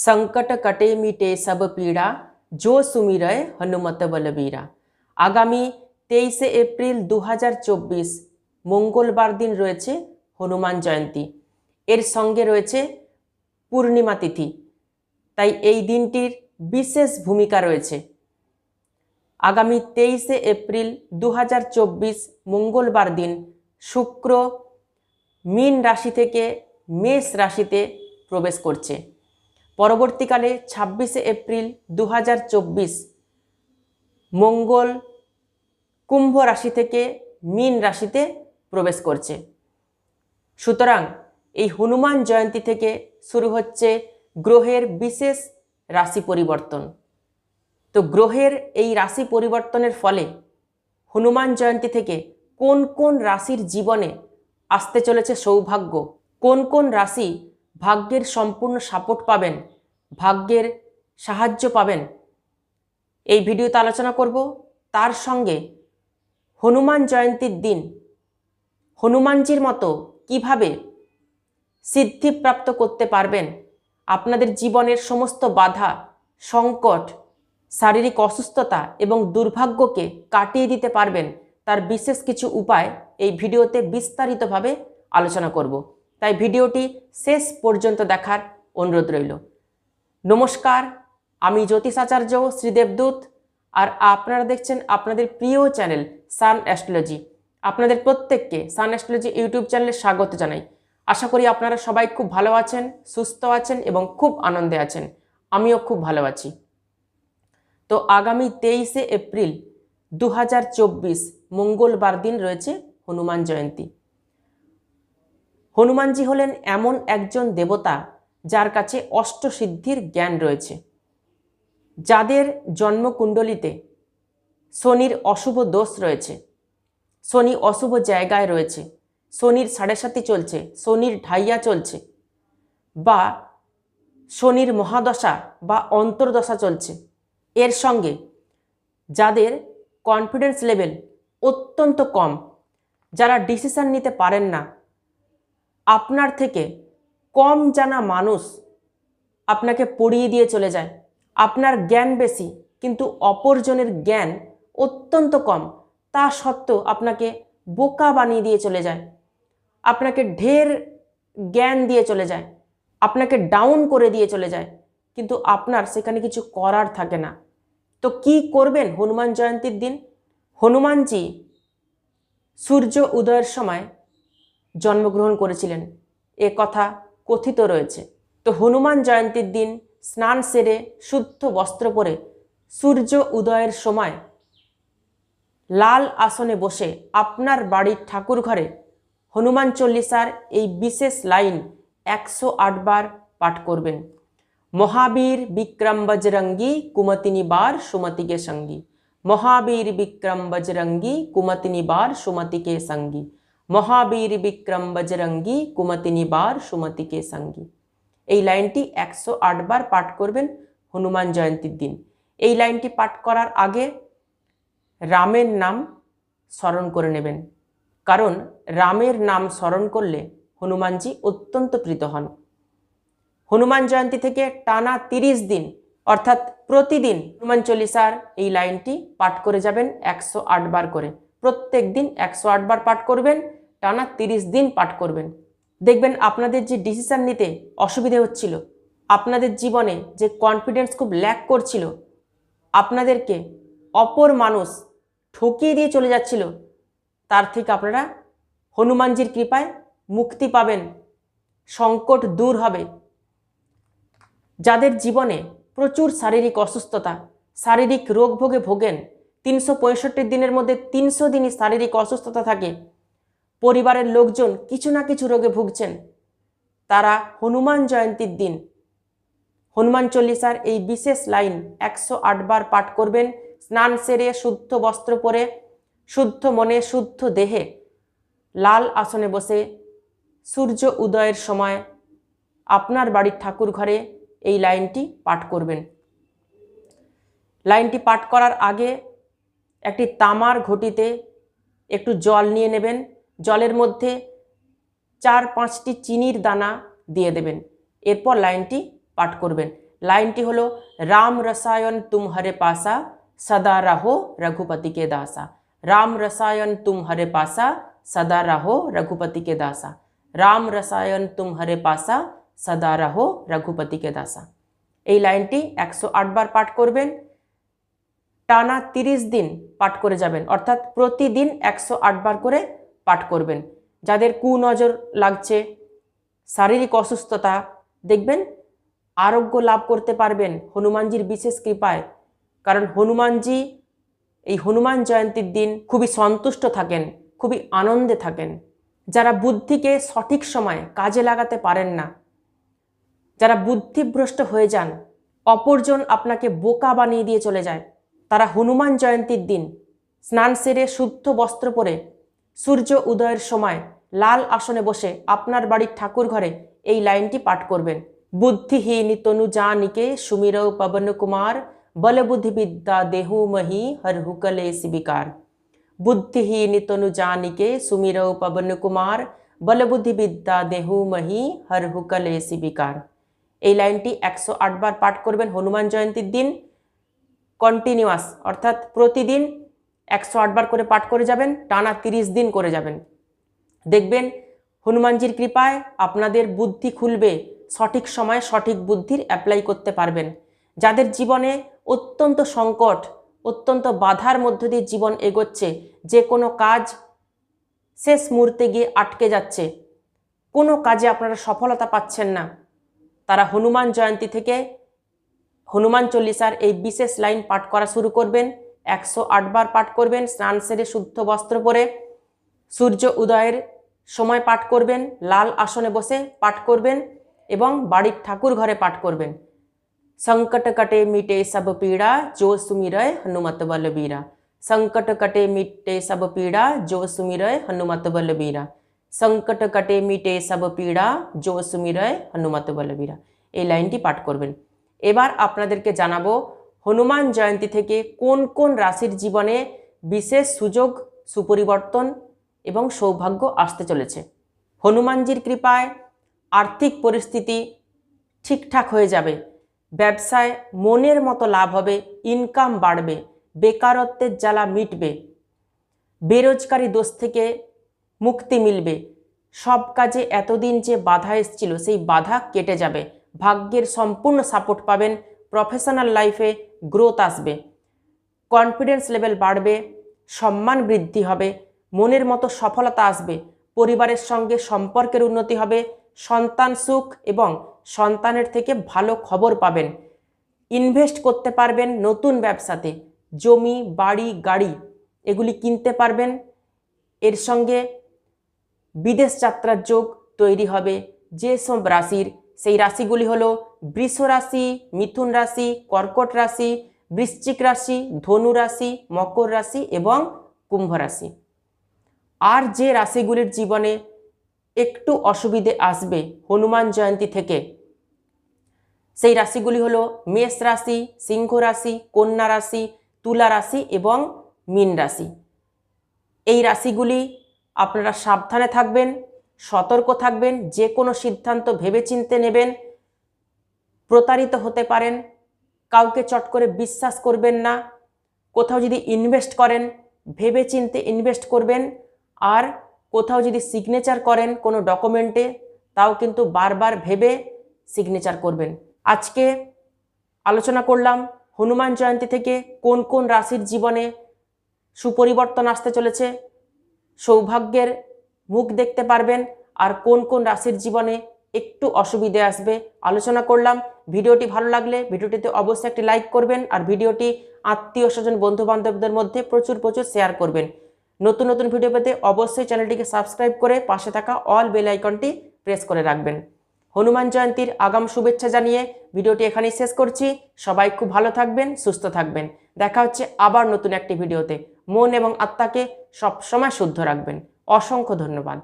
સંકટ કટે મીટે સબ પીડા, જો સુમિરય হনুমত বলবীরা আগামী তেইশে এপ্রিল দু হাজার চব্বিশ মঙ্গলবার দিন রয়েছে হনুমান জয়ন্তী এর সঙ্গে রয়েছে পূর্ণিমা তিথি তাই এই দিনটির বিশেষ ভূমিকা রয়েছে আগামী তেইশে এপ্রিল দু হাজার চব্বিশ মঙ্গলবার দিন শুক্র মিন রাশি থেকে মেষ রাশিতে প্রবেশ করছে পরবর্তীকালে ছাব্বিশে এপ্রিল দু হাজার চব্বিশ মঙ্গল কুম্ভ রাশি থেকে মীন রাশিতে প্রবেশ করছে। সুতরাং এই হনুমান জয়ন্তী থেকে শুরু হচ্ছে গ্রহের বিশেষ রাশি পরিবর্তন। তো গ্রহের এই রাশি পরিবর্তনের ফলে হনুমান জয়ন্তী থেকে কোন কোন রাশির জীবনে আসতে চলেছে সৌভাগ্য, কোন কোন রাশি ভাগ্যের সম্পূর্ণ সাপোর্ট পাবেন, ভাগ্যের সাহায্য পাবেন। এই ভিডিওতে আলোচনা করব তার সঙ্গে হনুমান জয়ন্তীর দিন, হনুমানজির মতো কীভাবে সিদ্ধিপ্রাপ্ত করতে পারবেন, আপনাদের জীবনের সমস্ত বাধা, সংকট, শারীরিক অসুস্থতা এবং দুর্ভাগ্যকে কাটিয়ে দিতে পারবেন, তার বিশেষ কিছু উপায় এই ভিডিওতে বিস্তারিতভাবে আলোচনা করব। তাই ভিডিওটি শেষ পর্যন্ত দেখার অনুরোধ রইল। নমস্কার, আমি জ্যোতিষাচার্য শ্রীদেবদূত আর আপনারা দেখছেন আপনাদের প্রিয় চ্যানেল সান অ্যাস্ট্রোলজি। আপনাদের প্রত্যেককে সান অ্যাস্ট্রোলজি ইউটিউব চ্যানেলে স্বাগত জানাই। আশা করি আপনারা সবাই খুব ভালো আছেন, সুস্থ আছেন এবং খুব আনন্দে আছেন। আমিও খুব ভালো আছি। তো আগামী তেইশে এপ্রিল দু হাজার চব্বিশ মঙ্গলবার দিন রয়েছে হনুমান জয়ন্তী। হনুমানজি হলেন এমন একজন দেবতা যার কাছে অষ্টসিদ্ধির জ্ঞান রয়েছে। যাদের জন্মকুণ্ডলিতে শনির অশুভ দোষ রয়েছে, শনি অশুভ জায়গায় রয়েছে, শনির সাড়ে সাতি চলছে, শনির ঢাইয়া চলছে বা শনির মহাদশা বা অন্তর্দশা চলছে। এর সঙ্গে যাদের কনফিডেন্স লেভেল অত্যন্ত কম, যারা ডিসিশান নিতে পারেন না আপনার থেকে কম জানা মানুষ আপনাকে পড়িয়ে দিয়ে চলে যায়। আপনার জ্ঞান বেশি, কিন্তু অপরজনের জ্ঞান অত্যন্ত কম। তা সত্ত্বেও আপনাকে বোকা বানিয়ে দিয়ে চলে যায়। আপনাকে ঢের জ্ঞান দিয়ে চলে যায়। আপনাকে ডাউন করে দিয়ে চলে যায়। কিন্তু আপনার সেখানে কিছু করার থাকে না। তো কি করবেন হনুমান জয়ন্তীর দিন? হনুমানজি সূর্য উদয়ের সময় জন্মগ্রহণ করেছিলেন। এ কথা কথিত রয়েছে। তো হনুমান জয়ন্তীর দিন স্নান সেরে শুদ্ধ বস্ত্র পরে সূর্য উদয়ের সময় লাল আসনে বসে আপনার বাড়ির ঠাকুর ঘরে হনুমান চল্লিশার এই বিশেষ লাইন একশো আটবার পাঠ করবেন। মহাবীর বিক্রম বজরঙ্গী কুমতিনী বার সুমতিকে সঙ্গী। মহাবীর বিক্রম বজরঙ্গী কুমতিনী বার সুমতিকে সঙ্গী। মহাবীর বিক্রম বজরঙ্গী, কুমতিনী বার সুমতিকে সঙ্গী। এই লাইনটি একশো আটবার পাঠ করবেন হনুমান জয়ন্তীর দিন। এই লাইনটি পাঠ করার আগে রামের নাম স্মরণ করে নেবেন। কারণ রামের নাম স্মরণ করলে হনুমানজি অত্যন্ত প্রীত হন। হনুমান জয়ন্তী থেকে টানা তিরিশ দিন, অর্থাৎ প্রতিদিন হনুমান চল্লিশার এই লাইনটি পাঠ করে যাবেন একশো আটবার করে। প্রত্যেক দিন একশো আটবার পাঠ করবেন। টানা তিরিশ দিন পাঠ করবেন। দেখবেন আপনাদের যে ডিসিশান নিতে অসুবিধে হচ্ছিল, আপনাদের জীবনে যে কনফিডেন্স খুব ল্যাক করছিল, আপনাদেরকে অপর মানুষ ঠকিয়ে দিয়ে চলে যাচ্ছিল, তার থেকে আপনারা হনুমানজির কৃপায় মুক্তি পাবেন, সংকট দূর হবে। যাদের জীবনে প্রচুর শারীরিক অসুস্থতা, শারীরিক রোগ ভোগে ভোগেন, তিনশো পঁয়ষট্টি দিনের মধ্যে তিনশো দিনই শারীরিক অসুস্থতা থাকে পরিবারের লোকজন কিছু না কিছু রোগে ভুগছেন। তারা হনুমান জয়ন্তীর দিন। হনুমান চল্লিশার এই বিশেষ লাইন একশো আটবার পাঠ করবেন। স্নান সেরে শুদ্ধ বস্ত্র পরে, শুদ্ধ মনে, শুদ্ধ দেহে, লাল আসনে বসে, সূর্য উদয়ের সময় আপনার বাড়ির ঠাকুর ঘরে এই লাইনটি পাঠ করবেন। লাইনটি পাঠ করার আগে একটি তামার ঘটিতে একটু জল নিয়ে নেবেন। জলের মধ্যে চার পাঁচটি চিনির দানা দিয়ে দেবেন। এরপর লাইনটি পাঠ করবেন। লাইনটি হলো, রাম রসায়ন তুম হরে পাসা সদা রাহো রঘুপতি কে দাসা। রাম রসায়ন তুম হরে পাসা সদা রাহো রঘুপতি কে দাসা। রাম রসায়ন তুম হরে পাসা সদা রাহো রঘুপতি কে দাসা। এই লাইনটি একশো আটবার পাঠ করবেন। টানা তিরিশ দিন পাঠ করে যাবেন। অর্থাৎ প্রতিদিন একশো আটবার করে পাঠ করবেন। যাদের কুনজর লাগছে, শারীরিক অসুস্থতা, দেখবেন আরোগ্য লাভ করতে পারবেন হনুমানজির বিশেষ কৃপায়। কারণ হনুমানজি, এই হনুমান জয়ন্তীর দিন খুবই সন্তুষ্ট থাকেন, খুবই আনন্দে থাকেন। যারা বুদ্ধিকে সঠিক সময়ে কাজে লাগাতে পারেন না, যারা বুদ্ধিভ্রষ্ট হয়ে যান, অপরজন আপনাকে বোকা বানিয়ে দিয়ে চলে যায়। তারা হনুমান জয়ন্তীর দিন স্নান সেরে শুদ্ধ বস্ত্র পরে সূর্য উদয়ের সময় লাল আসনে বসে আপনার বাড়ির ঠাকুর ঘরে এই লাইনটি পাঠ করবেন। বুদ্ধিহীন তনু জানিকে সুমিরৌ পবন কুমার বলবুদ্ধি বিদ্যা দেহু মহি হর হুকলে শিবিকার। বুদ্ধিহীন তনু জানিকে সুমিরৌ পবন কুমার বলবুদ্ধি বিদ্যা দেহু মহি হর হুকলে শিবিকার। এই লাইনটি একশো আটবার পাঠ করবেন হনুমান জয়ন্তীর দিন কন্টিনিউয়াস অর্থাৎ প্রতিদিন একশো আটবার করে পাঠ করে যাবেন, টানা তিরিশ দিন করে যাবেন। দেখবেন হনুমানজির কৃপায় আপনাদের বুদ্ধি খুলবে, সঠিক সময়ে সঠিক বুদ্ধির অ্যাপ্লাই করতে পারবেন। যাদের জীবনে অত্যন্ত সংকট, অত্যন্ত বাধার মধ্য দিয়ে জীবন এগোচ্ছে, যে কোনো কাজ শেষ মুহূর্তে গিয়ে আটকে যাচ্ছে, কোনো কাজে আপনারা সফলতা পাচ্ছেন না। তারা হনুমান জয়ন্তী থেকে হনুমান চল্লিশার এই বিশেষ লাইন পাঠ করা শুরু করবেন। একশো আটবার পাঠ করবেন, স্নান সেরে শুদ্ধ বস্ত্র পরে সূর্য উদয়ের সময় পাঠ করবেন, লাল আসনে বসে পাঠ করবেন এবং বাড়ির ঠাকুর ঘরে পাঠ করবেন। সংকট কটে মিটে সব পীড়া জো সুমিরয় হনুমত বলবীরা সংকট কটে মিটে সব পীড়া জো সুমিরয় হনুমত বলবীরা সংকট কটে মিটে সব পীড়া জো সুমিরয় হনুমত বলবীরা এই লাইনটি পাঠ করবেন। এবার আপনাদেরকে জানাব হনুমান জয়ন্তী থেকে কোন কোন রাশির জীবনে বিশেষ সুযোগ, সুপরিবর্তন এবং সৌভাগ্য আসতে চলেছে? হনুমানজির কৃপায় আর্থিক পরিস্থিতি ঠিকঠাক হয়ে যাবে, ব্যবসায় মনের মতো লাভ হবে ইনকাম বাড়বে, বেকারত্বের জ্বালা মিটবে, বেরোজগারি দোষ থেকে মুক্তি মিলবে। সব কাজে এতদিন যে বাধা এসেছিল, সেই বাধা কেটে যাবে। ভাগ্যের সম্পূর্ণ সাপোর্ট পাবেন প্রফেশনাল লাইফে গ্রোথ আসবে কনফিডেন্স লেভেল বাড়বে, সম্মান বৃদ্ধি হবে, মনের মতো সফলতা আসবে, পরিবারের সঙ্গে সম্পর্কের উন্নতি হবে, সন্তান সুখ এবং সন্তানের থেকে ভালো খবর পাবেন। ইনভেস্ট করতে পারবেন নতুন ব্যবসাতে, জমি, বাড়ি, গাড়ি, এগুলি কিনতে পারবেন। এর সঙ্গে বিদেশ যাত্রার যোগ তৈরি হবে যে সব রাশির সেই রাশিগুলি হলো বৃষ রাশি, মিথুন রাশি, কর্কট রাশি, বৃশ্চিক রাশি, ধনু রাশি, মকর রাশি এবং কুম্ভ রাশি। আর যে রাশিগুলির জীবনে একটু অসুবিধে আসবে হনুমান জয়ন্তী থেকে, সেই রাশিগুলি হলো মেষ রাশি, সিংহ রাশি, কন্যা রাশি, তুলা রাশি এবং মীন রাশি। এই রাশিগুলি আপনারা সাবধানে থাকবেন সতর্ক থাকবেন, যে কোনো সিদ্ধান্ত ভেবেচিন্তে নেবেন, প্রতারিত হতে পারেন, কাউকে চট করে বিশ্বাস করবেন না, কোথাও যদি ইনভেস্ট করেন, ভেবেচিন্তে ইনভেস্ট করবেন, আর কোথাও যদি সিগনেচার করেন কোনো ডকুমেন্টে তাও কিন্তু বারবার ভেবে সিগনেচার করবেন। আজকে আলোচনা করলাম হনুমান জয়ন্তী থেকে কোন কোন রাশির জীবনে সুপরিবর্তন আসতে চলেছে, সৌভাগ্যের মুখ দেখতে পারবেন আর কোন কোন রাশির জীবনে একটু অসুবিধে আসবে আলোচনা করলাম। ভিডিওটি ভালো লাগলে ভিডিওটিতে অবশ্যই একটি লাইক করবেন আর ভিডিওটি আত্মীয় স্বজন বন্ধু বান্ধবদের মধ্যে প্রচুর প্রচুর শেয়ার করবেন। নতুন নতুন ভিডিও পেতে অবশ্যই চ্যানেলটিকে সাবস্ক্রাইব করে পাশে থাকা অল বেল আইকনটি প্রেস করে রাখবেন। হনুমান জয়ন্তীর আগাম শুভেচ্ছা জানিয়ে ভিডিওটি এখানেই শেষ করছি। সবাই খুব ভালো থাকবেন, সুস্থ থাকবেন। দেখা হচ্ছে আবার নতুন একটি ভিডিওতে। মন এবং আত্মাকে সবসময় শুদ্ধ রাখবেন। অসংখ্য ধন্যবাদ।